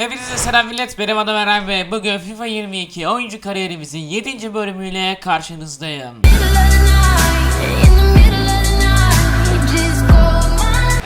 Hepinize selam millet, benim adım Eren ve bugün FIFA 22 oyuncu kariyerimizin 7. bölümüyle karşınızdayım.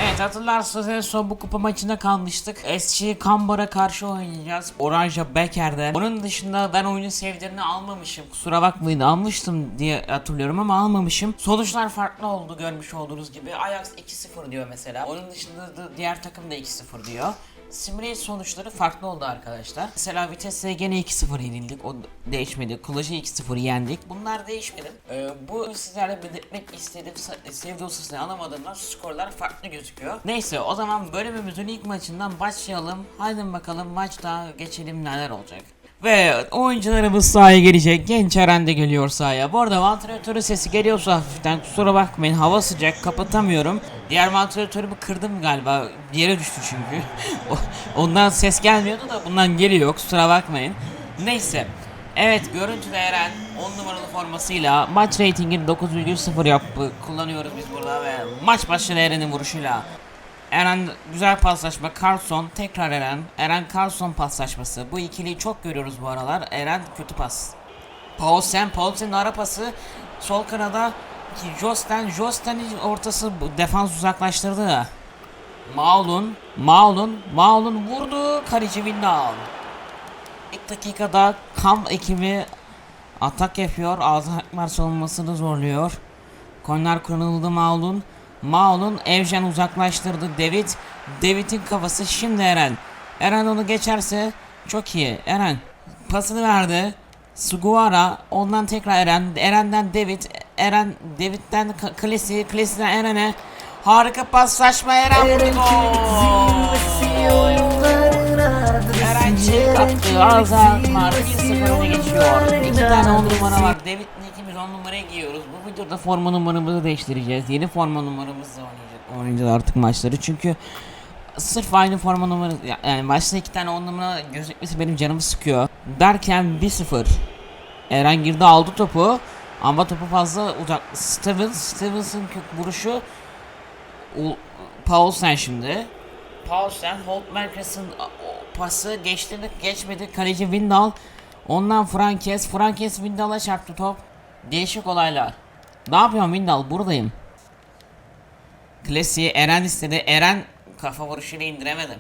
Evet hatırlarsanız en son bu kupa maçında kalmıştık. SC Kambar'a karşı oynayacağız. Oranja Becker'de. Onun dışında ben oyunun sevdiğini almamışım. Kusura bakmayın almıştım diye hatırlıyorum ama almamışım. Sonuçlar farklı oldu görmüş olduğunuz gibi. Ajax 2-0 diyor mesela. Onun dışında da diğer takım da 2-0 diyor. Simulate sonuçları farklı oldu arkadaşlar. Mesela Vitesse gene 2-0 yenildik. O değişmedi. Kulajı 2-0 yendik. Bunlar değişmedi. Ee, bu sizlerle belirtmek istediğim sa- sevdiği hususunu alamadığımdan skorlar farklı gözüküyor. Neyse o zaman bölümümüzün ilk maçından başlayalım. Haydi bakalım maçta geçelim neler olacak. Ve oyuncularımız sahaya gelecek. Genç Eren de geliyor sahaya. Bu arada vantilatörün sesi geliyorsa hafiften kusura bakmayın. Hava sıcak kapatamıyorum. Diğer vantilatörümü kırdım galiba. Bir yere düştü çünkü. Ondan ses gelmiyordu da bundan geliyor kusura bakmayın. Neyse. Evet görüntüde Eren 10 numaralı formasıyla maç reytingini 9,0 yapı kullanıyoruz biz burada ve maç başladı Eren'in vuruşuyla. Eren güzel paslaşma. Carlson tekrar Eren. Eren Carlson paslaşması. Bu ikiliyi çok görüyoruz bu aralar. Eren kötü pas. Paulsen, Paulsen'in ara pası sol kanada Josten, Josten'in ortası defans uzaklaştırdı. Maulun, Maulun, Maulun vurdu. Kaleci Windal. İlk dakikada kam ekibi atak yapıyor. Ağzı Akmar savunmasını zorluyor. Korner kullanıldı Maulun. Maulun Evjen uzaklaştırdı. David. David'in kafası şimdi Eren. Eren onu geçerse çok iyi. Eren pasını verdi. Suguara ondan tekrar Eren. Eren'den David. Eren David'den Klesi. Klesi'den Eren'e. Harika paslaşma Eren vurdu gol. Eren çek attı. Ağzı Akmar 1-0 öne geçiyor. İki tane 10 numara var. David'le ikimiz 10 numaraya giyiyoruz. Videoda forma numaramızı değiştireceğiz. Yeni forma numaramızla oynayacak oynayacağız artık maçları. Çünkü sırf aynı forma numarası ya- yani maçta iki tane 10 numara gözükmesi benim canımı sıkıyor. Derken 1-0. Eren girdi aldı topu. Ama topu fazla uzak. Stevens, Stevens'ın vuruşu Paulsen şimdi. Paulsen, Holt Merkez'in pası geçti geçmedi. Kaleci Windal. Ondan Frankes. Frankes Windal'a çarptı top. Değişik olaylar. Ne yapıyorsun Windal? Buradayım. Klasiği Eren istedi. Eren kafa vuruşuyla indiremedi.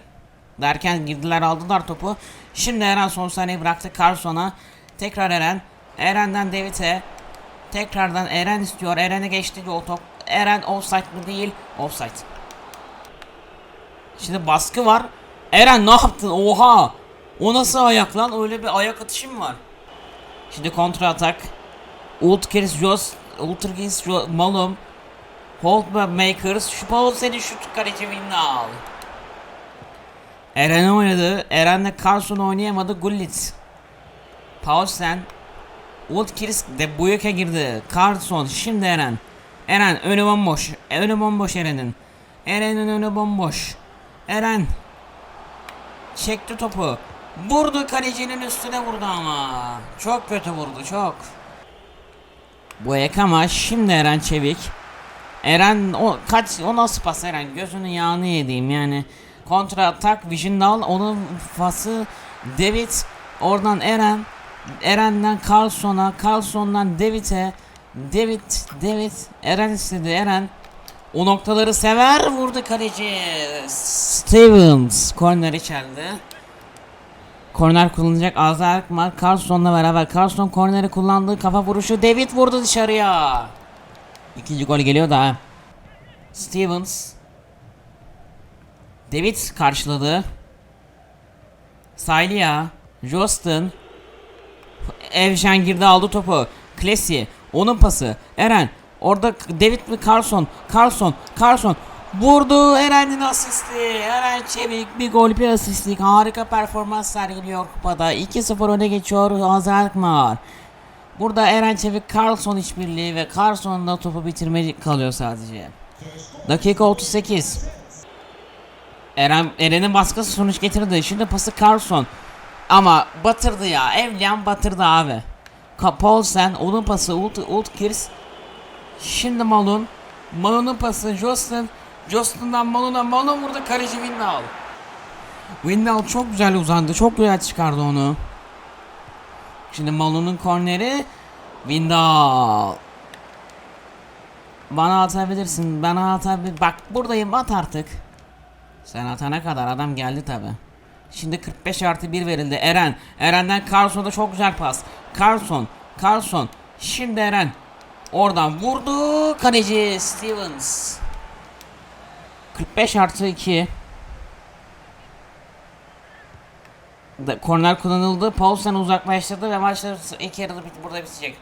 Derken girdiler aldılar topu. Şimdi Eren son saniye bıraktı Carson'a. Tekrar Eren. Eren'den David'e. Tekrardan Eren istiyor. Eren'e geçti o top. Eren offside mı değil? Offside. Şimdi baskı var. Eren ne yaptın? Oha! O nasıl ayak lan? Öyle bir ayak atışı mı var? Şimdi kontra atak. Ultkers Jos, Ultrigis Malum. Holtberg Makers. Şu Paul seni şut kaleci Windal. Eren oynadı. Eren'le Carlson oynayamadı. Gullit. Paulsen. Ultkers de Buyuk'a girdi. Carlson. Şimdi Eren. Eren önü bomboş. Önü bomboş Eren'in. Eren'in önü bomboş. Eren. Çekti topu. Vurdu kalecinin üstüne vurdu ama. Çok kötü vurdu çok. Bu ek ama şimdi Eren Çevik. Eren o kaç o nasıl pas Eren gözünün yağını yediğim yani. Kontra atak Visional onun pası David oradan Eren Eren'den Carlson'a Carlson'dan David'e David David Eren istedi Eren o noktaları sever vurdu kaleci Stevens korner içeride. Korner kullanacak Azar Akmar Carlson'la beraber Carlson korneri kullandı kafa vuruşu David vurdu dışarıya. İkinci gol geliyor da. Stevens. David karşıladı. Saylia. Jostin. Evjen girdi aldı topu. Klesi. Onun pası. Eren. Orada David mi Carlson? Carlson. Carlson. Vurdu Eren'in asisti. Eren Çevik bir gol bir asistlik. Harika performans sergiliyor kupada. 2-0 öne geçiyor Azar Akmar. Burada Eren Çevik Carlson işbirliği ve Carlson'da topu bitirme kalıyor sadece. Dakika 38. Eren Eren'in baskısı sonuç getirdi. Şimdi pası Carlson. Ama batırdı ya. Evliyan batırdı abi. Paulsen onun pası Ult Ultkirs. Şimdi Malun. Malun'un pası Jostin. Jostin'dan Malun'a Malun vurdu kaleci Windal. Windal çok güzel uzandı. Çok güzel çıkardı onu. Şimdi Malon'un korneri. Windal. Bana atabilirsin. Bana atabilir. Bak buradayım at artık. Sen atana kadar adam geldi tabi. Şimdi 45 artı 1 verildi. Eren. Eren'den Carlson'a çok güzel pas. Carlson. Carlson. Şimdi Eren. Oradan vurdu. Kaleci Stevens. 45 artı 2. Da, korner kullanıldı. Paulsen uzaklaştırdı ve maçta ilk yarıda bit burada bitecek.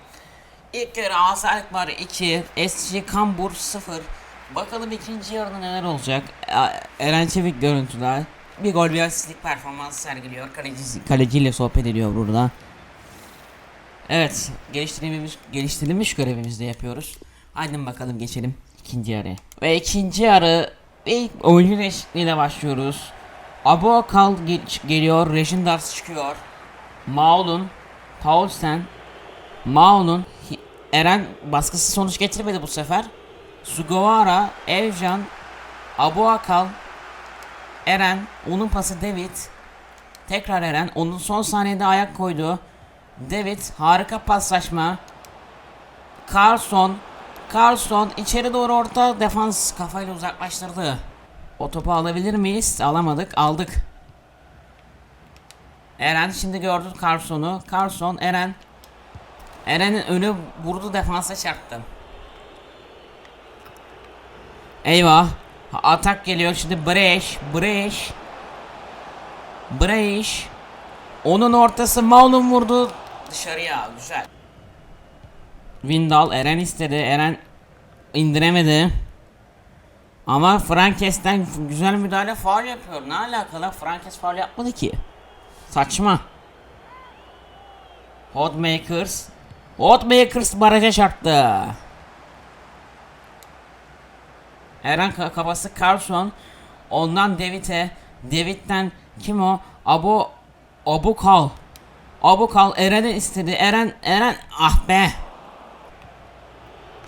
İlk yarı Asalık var 2, SC Kambur 0. Bakalım ikinci yarıda neler olacak. Eren Çevik görüntüler. Bir gol bir asistlik performans sergiliyor. Kaleci, kaleciyle sohbet ediyor burada. Evet, geliştirilmiş, geliştirilmiş görevimizi de yapıyoruz. Haydi bakalım geçelim ikinci yarıya. Ve ikinci yarı ilk oyuncu değişikliğiyle başlıyoruz. Abu Akal geç- geliyor, Rejindars çıkıyor. Maulun, Paulsen, Maulun, Eren baskısı sonuç getirmedi bu sefer. Sugawara, Evcan, Abu Akal, Eren, onun pası David, tekrar Eren, onun son saniyede ayak koydu. David, harika paslaşma. Carlson, Carlson içeri doğru orta defans kafayla uzaklaştırdı. O topu alabilir miyiz? Alamadık, aldık. Eren şimdi gördü Carlson'u. Carlson, Eren. Eren'in önü vurdu defansa çarptı. Eyvah. Atak geliyor şimdi Breş, Breş. Breş. Onun ortası Maul'un vurdu dışarıya. Güzel. Windal Eren istedi. Eren indiremedi. Ama Frankes'ten güzel müdahale faul yapıyor. Ne alakalı? Frankes faul yapmadı ki. Saçma. Hotmakers. Hotmakers baraja çarptı. Eren ka- kafası Carlson. Ondan David'e. David'den kim o? Abu Abu Kal. Abu Kal Eren'i istedi. Eren Eren ah be.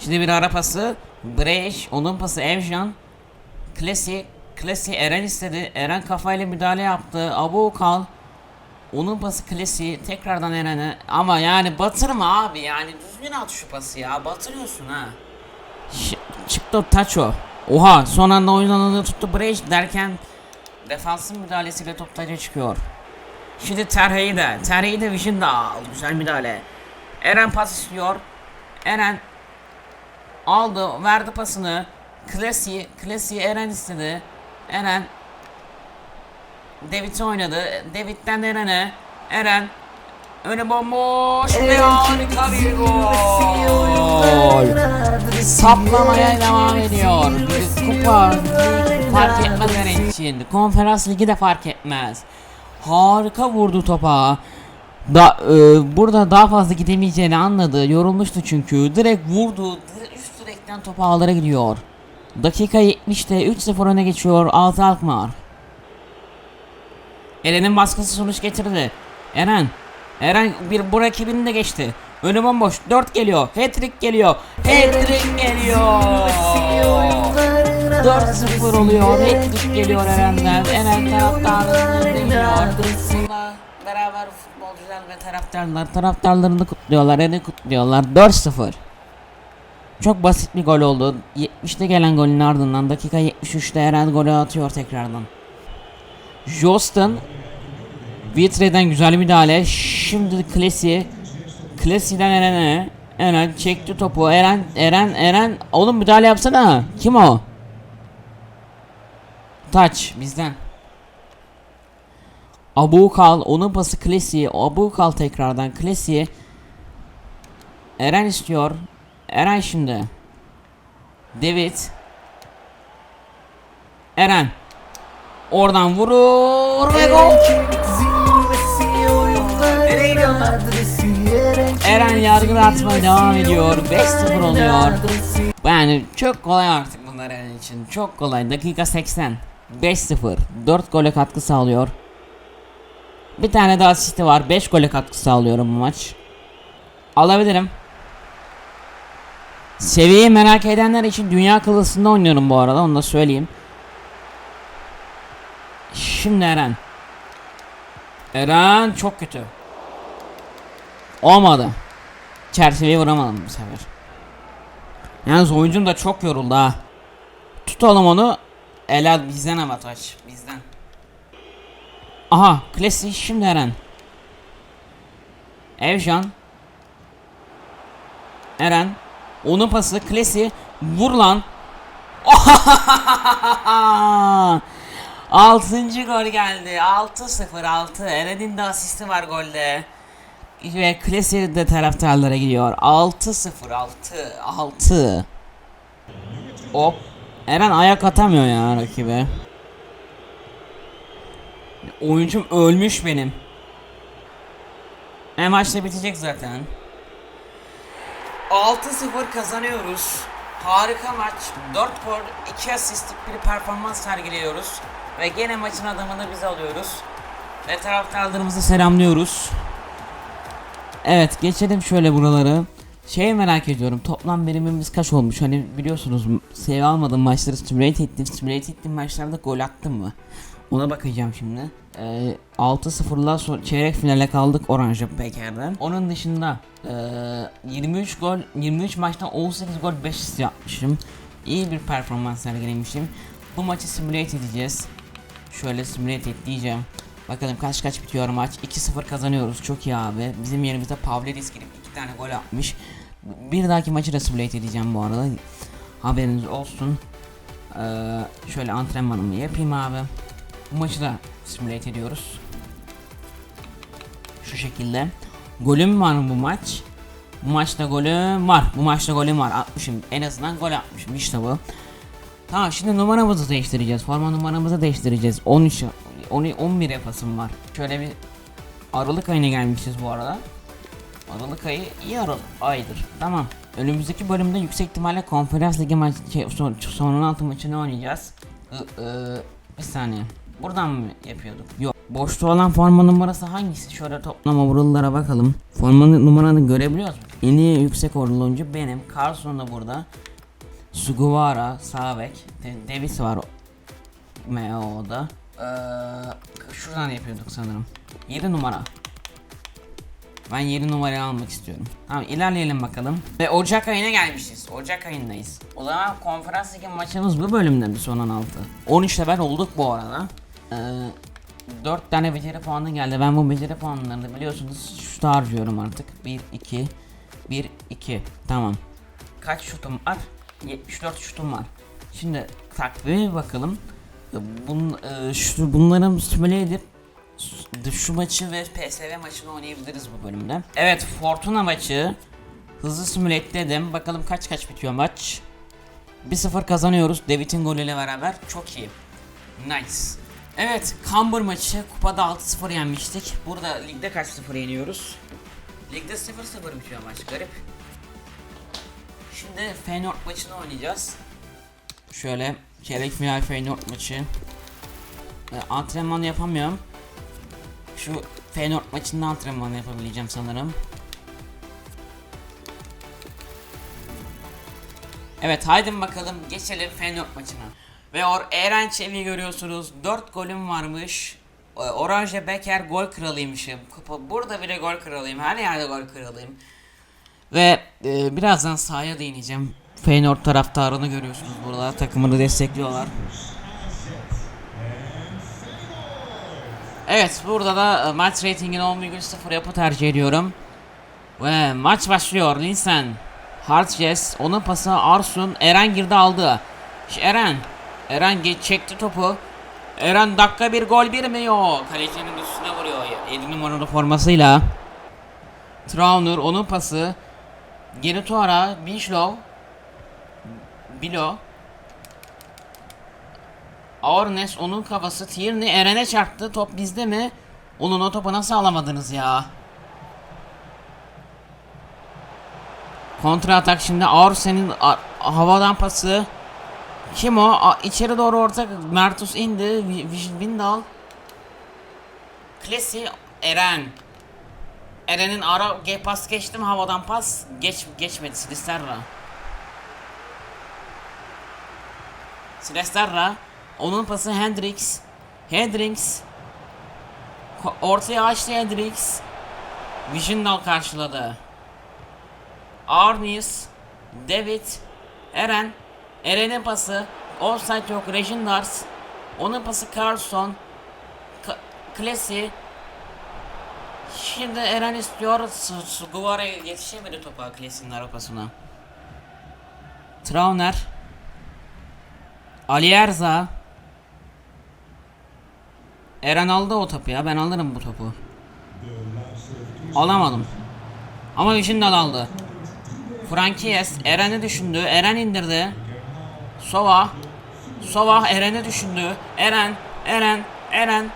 Şimdi bir ara pası. Breş, onun pası Evjan. Klasi, Klasi Eren istedi. Eren kafayla müdahale yaptı. Abu Kal. Onun pası Klasi tekrardan Eren'e. Ama yani batırma abi yani düzgün at şu pası ya. Batırıyorsun ha. Ş- çıktı Taço. Oha son anda oyundan alanı tuttu Breş derken defansın müdahalesiyle top çıkıyor. Şimdi Terheyi de. Terheyi de Vision da. Güzel müdahale. Eren pas istiyor. Eren aldı. Verdi pasını. Klasi. Klasi Eren istedi. Eren David oynadı. David'den Eren'e. Eren Önü bomboş ve harika bir gol. Saplamaya devam ediyor. Kupa fark etmez Eren için. Konferans ligi de fark etmez. Harika vurdu topa. Da, e, burada daha fazla gidemeyeceğini anladı. Yorulmuştu çünkü. Direkt vurdu. Direkt üst direkten topa ağlara gidiyor. Dakika 70'te 3-0 öne geçiyor Altı Alkmaar. Eren'in baskısı sonuç getirdi. Eren. Eren bir bu rakibini de geçti. Önü bomboş. 4 geliyor. Hat-trick geliyor. Hat-trick geliyor. 4-0 oluyor. Hat-trick geliyor Eren'den. Eren deniyor. Bununla beraber futbolcular ve taraftarlar taraftarlarını kutluyorlar. Eren'i kutluyorlar. 4-0. Çok basit bir gol oldu. 70'te gelen golün ardından dakika 73'te Eren golü atıyor tekrardan. Jostin Vitre'den güzel müdahale. Şimdi Klesi. Klesi'den Eren'e. Eren çekti topu. Eren, Eren, Eren. Oğlum müdahale yapsana. Kim o? Taç bizden. Abu Kal onun pası Klesi. Abu Kal tekrardan Klesi. Eren istiyor. Eren şimdi. David. Eren. Oradan vurur ve gol. Eren yargıda atmaya devam ediyor. 5-0 oluyor. Yani çok kolay artık bunlar Eren için. Çok kolay. Dakika 80. 5-0. 4 gole katkı sağlıyor. Bir tane daha asisti var. 5 gole katkı sağlıyorum bu maç. Alabilirim. Seviyeyi merak edenler için dünya klasında oynuyorum bu arada onu da söyleyeyim. Şimdi Eren. Eren çok kötü. Olmadı. Çerçeveyi vuramadım bu sefer. Yalnız oyuncum da çok yoruldu ha. Tutalım onu. Helal bizden ama taç. Bizden. Aha klasik şimdi Eren. Evcan. Eren. Onun pası klasi. Vur lan. Altıncı gol geldi. 6-0 6. Eren'in de asisti var golde. Ve klasi de taraftarlara gidiyor. 6-0 6 6. Hop. Eren ayak atamıyor ya rakibe. Oyuncum ölmüş benim. E maç bitecek zaten. 6-0 kazanıyoruz. Harika maç. 4 gol, 2 asistlik bir performans sergiliyoruz. Ve gene maçın adamını biz alıyoruz. Ve taraftarlarımızı selamlıyoruz. Evet geçelim şöyle buraları. Şey merak ediyorum toplam verimimiz kaç olmuş hani biliyorsunuz save almadım maçları simulate ettim simulate ettiğim maçlarda gol attım mı ona bakacağım şimdi ee, 6-0'la so- çeyrek finale kaldık Orange Beker'den onun dışında ee, 23 gol 23 maçtan 18 gol 5 asist yapmışım iyi bir performans sergilemişim bu maçı simulate edeceğiz şöyle simulate et diyeceğim Bakalım kaç kaç bitiyor maç. 2-0 kazanıyoruz. Çok iyi abi. Bizim yerimizde Pavlidis girip 2 tane gol atmış. Bir dahaki maçı da simulate edeceğim bu arada. Haberiniz olsun. Ee, şöyle antrenmanımı yapayım abi. Maçı da simulate ediyoruz. Şu şekilde. Golüm var mı bu maç? Bu maçta golüm var. Bu maçta golüm var. Atmışım. En azından gol atmışım. İşte bu. Tamam şimdi numaramızı değiştireceğiz. Forma numaramızı değiştireceğiz. 13 10 11 yapasım var. Şöyle bir Aralık ayına gelmişiz bu arada. Aralık ayı iyi Aralık aydır. Tamam. Önümüzdeki bölümde yüksek ihtimalle konferans ligi maçı şey, son, son altı maçını oynayacağız. I, ı, bir saniye. Buradan mı yapıyorduk? Yok. Boşta olan forma numarası hangisi? Şöyle toplama buralara bakalım. Forma numaranı görebiliyoruz mu? En iyi yüksek oyuncu benim. Carlson da burada. Sugawara, Sabek, Davis var MO'da. Ee, şuradan yapıyorduk sanırım. 7 numara. Ben 7 numarayı almak istiyorum. Tamam ilerleyelim bakalım. Ve Ocak ayına gelmişiz. Ocak ayındayız. O zaman konferans ligi maçımız bu bölümde mi son 16? 13 level olduk bu arada. Ee, 4 tane beceri puanı geldi. Ben bu beceri puanlarını biliyorsunuz şuta harcıyorum artık. 1, 2, 1, 2. Tamam. Kaç şutum var? 74 şutum var. Şimdi takvime bakalım. Bun, e, şu, bunların simüle edip şu maçı ve PSV maçını oynayabiliriz bu bölümde. Evet Fortuna maçı hızlı simüle dedim. Bakalım kaç kaç bitiyor maç. 1-0 kazanıyoruz David'in golüyle beraber. Çok iyi. Nice. Evet Camber maçı kupada 6-0 yenmiştik. Burada ligde kaç 0 yeniyoruz? Ligde 0-0 bitiyor maç garip. Şimdi Feyenoord maçını oynayacağız. Şöyle çeyrek final Feyenoord maçı. E, antrenman yapamıyorum. Şu Feyenoord maçında antrenman yapabileceğim sanırım. Evet haydi bakalım geçelim Feyenoord maçına. Ve or Eren Çelik'i görüyorsunuz. 4 golüm varmış. E, Orange Becker gol kralıymışım. Burada bile gol kralıyım. Her yerde gol kralıyım. Ve e, birazdan sahaya değineceğim. Feyenoord taraftarını görüyorsunuz burada. Takımını destekliyorlar. Evet burada da e, maç ratingini 10,0 yapı tercih ediyorum. Ve maç başlıyor. Linsen. Hartjes. Onun pası Arsun. Eren girdi aldı. Eren. Eren ge- çekti topu. Eren dakika bir gol bir mi yok? Kalecinin üstüne vuruyor. 7 numaralı formasıyla. Trauner onun pası. Geri Tuara, Binchlow, Bilo, Ornes onun kafası Tierney Eren'e çarptı. Top bizde mi? Onun o topu nasıl alamadınız ya? Kontra atak şimdi Arsen'in havadan pası. Kim o? A- içeri doğru orta Mertus indi. Vi- Vi- Windal. Klesi Eren. Eren'in ara ge- pas geçtim havadan pas geç geçmedi Silisterra. Silisterra onun pası Hendrix. Hendrix Ortaya açtı Hendrix. Vijindal karşıladı. Arnis, David, Eren, Eren'in pası, offside yok, Regindars, onun pası Carlson, K- Klesi, Şimdi Eren istiyor, S- S- Guevara yetişemedi topa Klesi'nin arapasına. Trauner, Ali Erza, Eren aldı o topu ya, ben alırım bu topu. Alamadım. Ama Vişindal aldı. Frankiyes Eren'i düşündü. Eren indirdi. Sova. Sova Eren'i düşündü. Eren, Eren, Eren.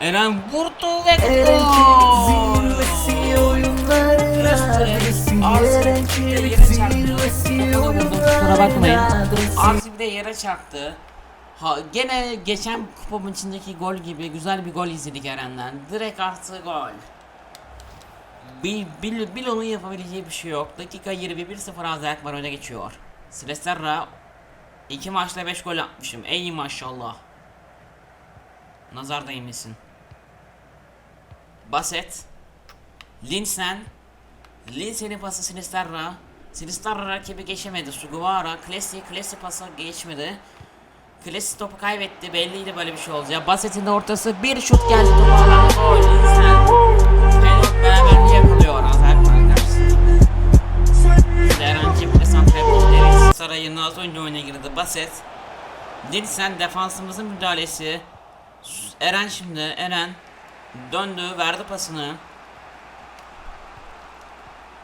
Eren vurdu ve gol. Kusura bakmayın. Arsi bir de yere çarptı. Ha, gene geçen kupa maçındaki gol gibi güzel bir gol izledik Eren'den. Direkt artı gol. Bil, bil, Bilon'un yapabileceği bir şey yok. Dakika 21 0 Azerbaycan öne geçiyor. Sresterra 2 maçta 5 gol atmışım. Ey maşallah. Nazar değmesin. Baset. Linsen. Linsen'in pası Sinisterra. Sinisterra rakibi geçemedi. Sugawara. Klesi. Klesi pası geçmedi. Klesi topu kaybetti. Belliydi böyle bir şey olacağı. Baset'in ortası. Bir şut geldi topu gol. Linsen. Feyenoord beraberliği yakalıyor Santrepol Saray'ın az önce oyuna girdi. Baset. Linsen defansımızın müdahalesi. Eren şimdi. Eren. Döndü. Verdi pasını.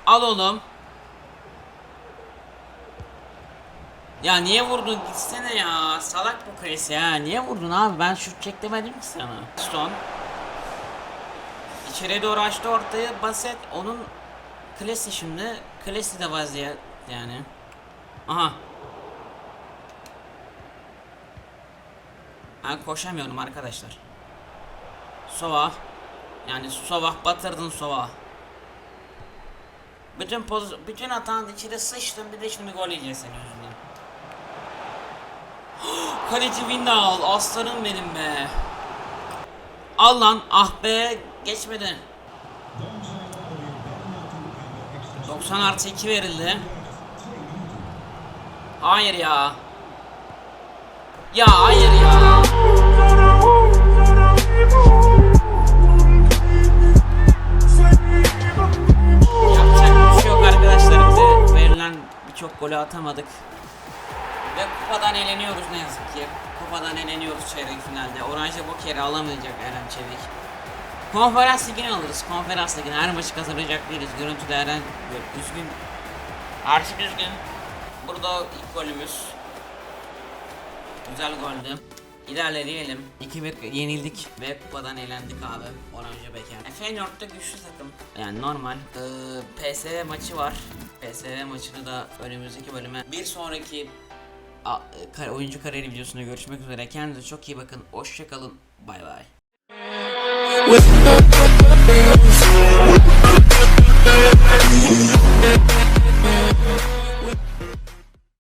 Al oğlum. Ya niye vurdun gitsene ya salak bu Chris ya niye vurdun abi ben şut çek demedim ki sana Stone İçeriye doğru açtı ortaya basit onun Klesi şimdi Klesi de vaziyet yani Aha Ben koşamıyorum arkadaşlar Sova Yani Sova batırdın Sova bütün poz bütün hatan içeri sıçtım bir de şimdi gol yiyeceğiz senin yüzünden. Kaleci Windal aslanım benim be. Al lan ah be geçmedi. 90 artı 2 verildi. Hayır ya. Ya hayır ya. Yapacak bir şey yok arkadaşlar bize verilen birçok golü atamadık. Ve kupadan eleniyoruz ne yazık ki. Kupadan eleniyoruz çeyrek finalde. Oranje Boker'i alamayacak Eren Çevik. Konferans ligini alırız. Konferans ligini her maçı kazanacak değiliz. Görüntüde Eren üzgün. Arşiv üzgün. Burada ilk golümüz. Güzel goldü. İlerleyelim. 2-1 yenildik ve kupadan elendik abi. Oranje Beker. E, Feyenoord'da güçlü takım. Yani normal. Ee, PSV maçı var. PSV maçını da önümüzdeki bölüme bir sonraki a- e, kar- oyuncu kariyeri videosunda görüşmek üzere. Kendinize çok iyi bakın. Hoşçakalın. Bay bay. With